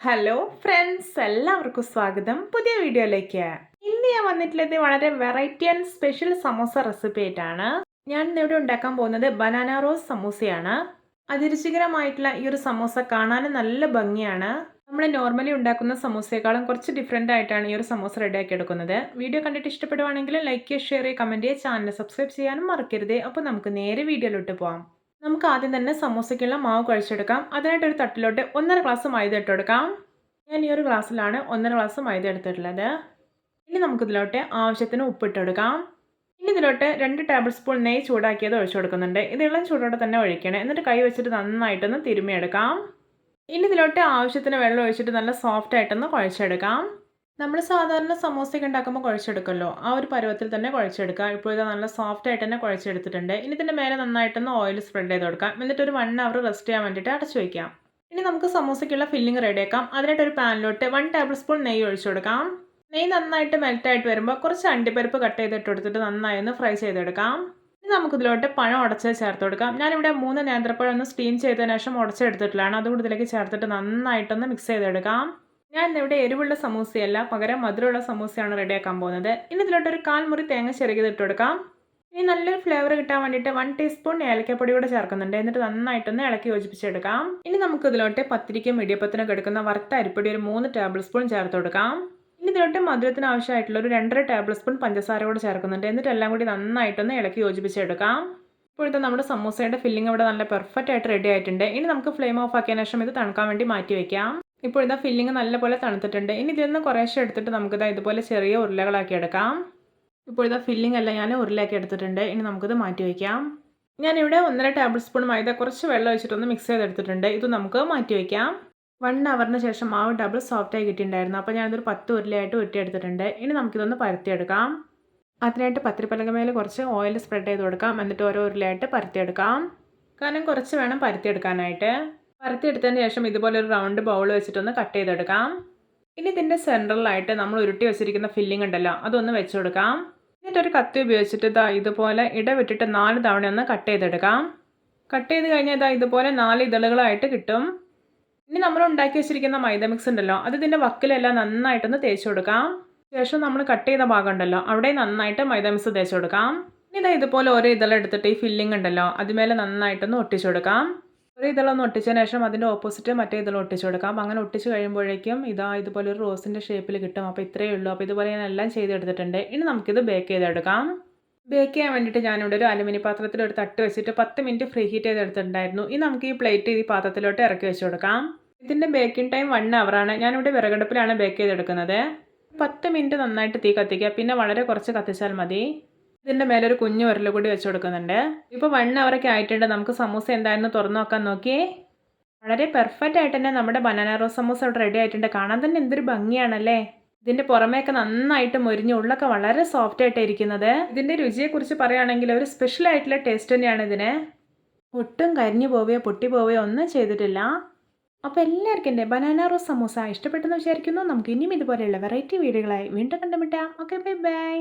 Hello friends എല്ലാവർക്കും സ്വാഗതം. പുതിയ വീഡിയോയിലേക്ക്. ഇന്ന് ഞാൻ വന്നിട്ടുള്ളത് വളരെ variety and special samosa recipe ആയിട്ടാണ്. ഞാൻ ഇന്നിവിടെ ഉണ്ടാക്കാൻ പോകുന്നത് ബനാന റോസ് സമൂസയാണ്. അതിരുചികരമായിട്ടുള്ള ഈ ഒരു സമോസ കാണാൻ നല്ല ഭംഗിയാണ്. നമ്മൾ നോർമലി ഉണ്ടാക്കുന്ന സമൂസയെക്കാളും കുറച്ച് ഡിഫറെന്റ് ആയിട്ടാണ് ഈ ഒരു സമോസ റെഡിയാക്കി എടുക്കുന്നത്. വീഡിയോ കണ്ടിട്ട് ഇഷ്ടപ്പെടുവാണെങ്കിൽ ലൈക്ക് ചെയ്യുക ഷെയർ ചെയ്യുക കമന്റ് ചെയ്യുക ചാനൽ സബ്സ്ക്രൈബ് ചെയ്യാനും മറക്കരുത്. അപ്പോൾ നമുക്ക് നേരെ വീഡിയോയിലോട്ട് പോകാം നമുക്ക് ആദ്യം തന്നെ സമോസയ്ക്കുള്ള മാവ് കഴിച്ചെടുക്കാം. അതിനായിട്ടൊരു തട്ടിലോട്ട് ഒന്നര ഗ്ലാസ് മൈദ ഇട്ടെടുക്കാം ഞാൻ ഈ ഒരു ഗ്ലാസ്സിലാണ് ഒന്നര ഗ്ലാസ് മൈദ എടുത്തിട്ടുള്ളത്. ഇനി നമുക്കിതിലോട്ട് ആവശ്യത്തിന് ഉപ്പിട്ടെടുക്കാം ഇനി ഇതിലോട്ട് രണ്ട് ടേബിൾ സ്പൂൺ നെയ്യ് ചൂടാക്കിയത് ഒഴിച്ചു കൊടുക്കുന്നുണ്ട്. ഇത് ഇളം ചൂടോടെ തന്നെ ഒഴിക്കണം. എന്നിട്ട് കൈ വെച്ചിട്ട് നന്നായിട്ടൊന്ന് തിരുമ്മിയെടുക്കാം. ഇനി ഇതിലോട്ട് ആവശ്യത്തിന് വെള്ളം ഒഴിച്ചിട്ട് നല്ല സോഫ്റ്റ് ആയിട്ടൊന്ന് കുഴച്ചെടുക്കാം. നമ്മൾ സാധാരണ സമോസയൊക്കെ ഉണ്ടാക്കുമ്പോൾ കുഴച്ചെടുക്കല്ലോ ആ ഒരു പരുവത്തിൽ തന്നെ കുഴച്ചെടുക്കുക. ഇപ്പോൾ ഇത് നല്ല സോഫ്റ്റ് ആയിട്ട് തന്നെ കുഴച്ചെടുത്തിട്ടുണ്ട്. ഇനി ഇതിന്റെ മേലെ നന്നായിട്ടൊന്ന് ഓയിൽ സ്പ്രെഡ് ചെയ്ത് കൊടുക്കാം. എന്നിട്ട് ഒരു വൺ അവർ റെസ്റ്റ് ചെയ്യാൻ വേണ്ടിയിട്ട് അടച്ചു വയ്ക്കാം. ഇനി നമുക്ക് സമോസയ്ക്കുള്ള ഫില്ലിംഗ് റെഡിയാക്കാം അതിനായിട്ട് ഒരു പാനിലോട്ട് വൺ ടേബിൾ സ്പൂൺ നെയ്യ് ഒഴിച്ചു കൊടുക്കാം. നെയ്യ് നന്നായിട്ട് മെൽറ്റായിട്ട് വരുമ്പോൾ കുറച്ച് അണ്ടിപ്പരിപ്പ് കട്ട് ചെയ്തിട്ട് എടുത്തിട്ട് നന്നായി ഒന്ന് ഫ്രൈ ചെയ്തെടുക്കാം. ഇനി നമുക്കിതിലോട്ട് പഴം ഉടച്ച് ചേർത്ത് കൊടുക്കാം. ഞാനിവിടെ മൂന്ന് നേന്ത്രപ്പഴം ഒന്ന് സ്റ്റീം ചെയ്തതിന് ശേഷം ഉടച്ചെടുത്തിട്ടുള്ളതാണ്. അതുകൊണ്ട് ഇതിലേക്ക് ചേർത്തിട്ട് നന്നായിട്ടൊന്ന് മിക്സ് ചെയ്തെടുക്കാം. ഞാൻ ഇന്നിവിടെ എരിവുള്ള സമൂസയല്ല പകരം മധുരമുള്ള സമൂസയാണ് റെഡിയാക്കാൻ പോകുന്നത്. ഇനി ഇതിലോട്ട് ഒരു കാൽമുറി തേങ്ങ ചെറുകിയത് ഇട്ട് കൊടുക്കാം. ഇനി നല്ലൊരു ഫ്ലേവർ കിട്ടാൻ വേണ്ടിയിട്ട് വൺ ടീസ്പൂൺ ഏലക്കപ്പൊടി കൂടെ ചേർക്കുന്നുണ്ട്. എന്നിട്ട് നന്നായിട്ടൊന്ന് ഇളക്കി യോജിപ്പിച്ചെടുക്കാം. ഇനി നമുക്ക് ഇതിലോട്ട് പത്തിരിക്കും ഇടിയപ്പത്തിനും എടുക്കുന്ന വറുത്ത അരിപ്പൊടി ഒരു മൂന്ന് ടേബിൾ സ്പൂൺ ചേർത്ത് കൊടുക്കാം. ഇനി ഇതിലോട്ട് മധുരത്തിന് ആവശ്യമായിട്ടുള്ള ഒരു രണ്ടര ടേബിൾ സ്പൂൺ പഞ്ചസാര കൂടെ ചേർക്കുന്നുണ്ട്. എന്നിട്ട് എല്ലാം കൂടി നന്നായിട്ടൊന്ന് ഇളക്കി യോജിപ്പിച്ചെടുക്കാം. ഇപ്പോഴത്തെ നമ്മുടെ സമൂസയുടെ ഫില്ലിംഗ് ഇവിടെ നല്ല പെർഫെക്റ്റ് ആയിട്ട് റെഡി ആയിട്ടുണ്ട്. ഇനി നമുക്ക് ഫ്ലെയിം ഓഫ് ആക്കിയതിനു ശേഷം ഇത് തണുക്കാൻ വേണ്ടി മാറ്റി വെക്കാം. ഇപ്പോൾ ഇതാ ഫില്ലിങ് നല്ലപോലെ തണുത്തിട്ടുണ്ട്. ഇനി ഇതിൽ നിന്ന് കുറേശ്ശെ എടുത്തിട്ട് നമുക്കിതാ ഇതുപോലെ ചെറിയ ഉരുളകളാക്കി എടുക്കാം. ഇപ്പോൾ ഇതാ ഫില്ലിംഗ് അല്ല ഞാൻ ഉരുളയാക്കി എടുത്തിട്ടുണ്ട്. ഇനി നമുക്കിത് മാറ്റി വയ്ക്കാം. ഞാനിവിടെ ഒന്നര ടേബിൾ സ്പൂൺ മൈദ കുറച്ച് വെള്ളം ഒഴിച്ചിട്ടൊന്ന് മിക്സ് ചെയ്തെടുത്തിട്ടുണ്ട് ഇത് നമുക്ക് മാറ്റി വയ്ക്കാം. വൺ അവറിന് ശേഷം മാവ് ഡബിൾ സോഫ്റ്റായി കിട്ടിയിട്ടുണ്ടായിരുന്നു. അപ്പോൾ ഞാനിതൊരു പത്ത് ഉരുളയായിട്ട് ഉരുട്ടിയെടുത്തിട്ടുണ്ട്. ഇനി നമുക്കിതൊന്ന് പരത്തിയെടുക്കാം. അതിനായിട്ട് പത്തിരിപ്പലകമേൽ കുറച്ച് ഓയിൽ സ്പ്രെഡ് ചെയ്ത് കൊടുക്കാം. എന്നിട്ട് ഓരോ ഉരുളയായിട്ട് പരത്തിയെടുക്കാം. കാരണം കുറച്ച് വേണം പരത്തിയെടുക്കാനായിട്ട്. പരത്തിയെടുത്തതിന് ശേഷം ഇതുപോലെ ഒരു റൗണ്ട് ബൗൾ വെച്ചിട്ടൊന്ന് കട്ട് ചെയ്തെടുക്കാം. ഇനി ഇതിന്റെ സെന്ററിലായിട്ട് നമ്മൾ ഉരുട്ടി വെച്ചിരിക്കുന്ന ഫില്ലിംഗ് ഉണ്ടല്ലോ അതൊന്ന് വെച്ച് കൊടുക്കാം. എന്നിട്ടൊരു കത്തി ഉപയോഗിച്ചിട്ട് ഇതാ ഇതുപോലെ ഇടവിട്ടിട്ട് നാല് തവണ ഒന്ന് കട്ട് ചെയ്തെടുക്കാം. കട്ട് ചെയ്ത് കഴിഞ്ഞാൽ ഇതാ ഇതുപോലെ നാല് ഇതളുകളായിട്ട് കിട്ടും. ഇനി നമ്മൾ ഉണ്ടാക്കി വെച്ചിരിക്കുന്ന മൈദ മിക്സ് ഉണ്ടല്ലോ അത് ഇതിന്റെ വക്കിലെല്ലാം നന്നായിട്ടൊന്ന് തേച്ച് കൊടുക്കാം. ശേഷം നമ്മൾ കട്ട് ചെയ്ത ഭാഗം ഉണ്ടല്ലോ അവിടെ നന്നായിട്ട് മൈദ മിക്സ് തേച്ച് കൊടുക്കാം. ഇനി ഇതാ ഇതുപോലെ ഓരോ ഇതളെടുത്തിട്ട് ഈ ഫില്ലിംഗ് ഉണ്ടല്ലോ അതുമേലെ നന്നായിട്ടൊന്ന് ഒട്ടിച്ചു കൊടുക്കാം. ഒരു ഇതളൊന്ന് ഒട്ടിച്ചതിന് ശേഷം അതിന്റെ ഓപ്പോസിറ്റ് മറ്റേ ഇതളം ഒട്ടിച്ചു കൊടുക്കാം. അങ്ങനെ ഒട്ടിച്ച് കഴിയുമ്പോഴേക്കും ഇതാ ഇതുപോലെ ഒരു റോസിന്റെ ഷേപ്പിൽ കിട്ടും. അപ്പോൾ ഇത്രയേ ഉള്ളൂ. അപ്പോൾ ഇതുപോലെ ഞാൻ എല്ലാം ചെയ്തെടുത്തിട്ടുണ്ട്. ഇനി നമുക്കിത് ബേക്ക് ചെയ്തെടുക്കാം. ബേക്ക് ചെയ്യാൻ വേണ്ടിയിട്ട് ഞാനിവിടെ ഒരു അലുമിനി പാത്രത്തിൽ ഒരു തട്ട് വെച്ചിട്ട് പത്ത് മിനിറ്റ് ഫ്രീ ഹീറ്റ് ചെയ്തെടുത്തിട്ടുണ്ടായിരുന്നു. ഇനി നമുക്ക് ഈ പ്ലേറ്റ് ഈ പാത്രത്തിലോട്ട് ഇറക്കി വെച്ച് കൊടുക്കാം. ഇതിന്റെ ബേക്കിംഗ് ടൈം വൺ അവറാണ് ഞാനിവിടെ വിറകടുപ്പിലാണ് ബേക്ക് ചെയ്തെടുക്കുന്നത്. പത്ത് മിനിറ്റ് നന്നായിട്ട് തീ കത്തിക്കുക. പിന്നെ വളരെ കുറച്ച് കത്തിച്ചാൽ മതി. ഇതിന്റെ മേലെ ഒരു കുഞ്ഞു ഉരൽ കൂടി വെച്ച് കൊടുക്കുന്നുണ്ട്. ഇപ്പോൾ വൺ അവറൊക്കെ ആയിട്ടുണ്ട്. നമുക്ക് സമൂസ എന്തായിരുന്നു തുറന്നു നോക്കാൻ നോക്കി വളരെ പെർഫെക്റ്റ് ആയിട്ട് തന്നെ നമ്മുടെ ബനാന റോസ് സമൂസ റെഡി ആയിട്ടുണ്ട്. കാണാൻ തന്നെ എന്തൊരു ഭംഗിയാണല്ലേ? ഇതിന്റെ പുറമേയൊക്കെ നന്നായിട്ട് മൊരിഞ്ഞ് ഉള്ളൊക്കെ വളരെ സോഫ്റ്റ് ആയിട്ട് ഇരിക്കുന്നത്. ഇതിന്റെ രുചിയെക്കുറിച്ച് പറയുകയാണെങ്കിൽ ഒരു സ്പെഷ്യൽ ആയിട്ടുള്ള ടേസ്റ്റ് തന്നെയാണ് ഇതിന്. ഒട്ടും കരിഞ്ഞു പോവുകയോ പൊട്ടി പോവുകയോ ഒന്നും ചെയ്തിട്ടില്ല. അപ്പോൾ എല്ലാവർക്കും എന്റെ ബനാന റോസ് സമൂസ ഇഷ്ടപ്പെട്ടെന്ന് വിചാരിക്കുന്നു. നമുക്ക് ഇനിയും ഇതുപോലെയുള്ള വെറൈറ്റി വീഡിയോകളായി വീണ്ടും കണ്ടുമുട്ടാം. Okay bye bye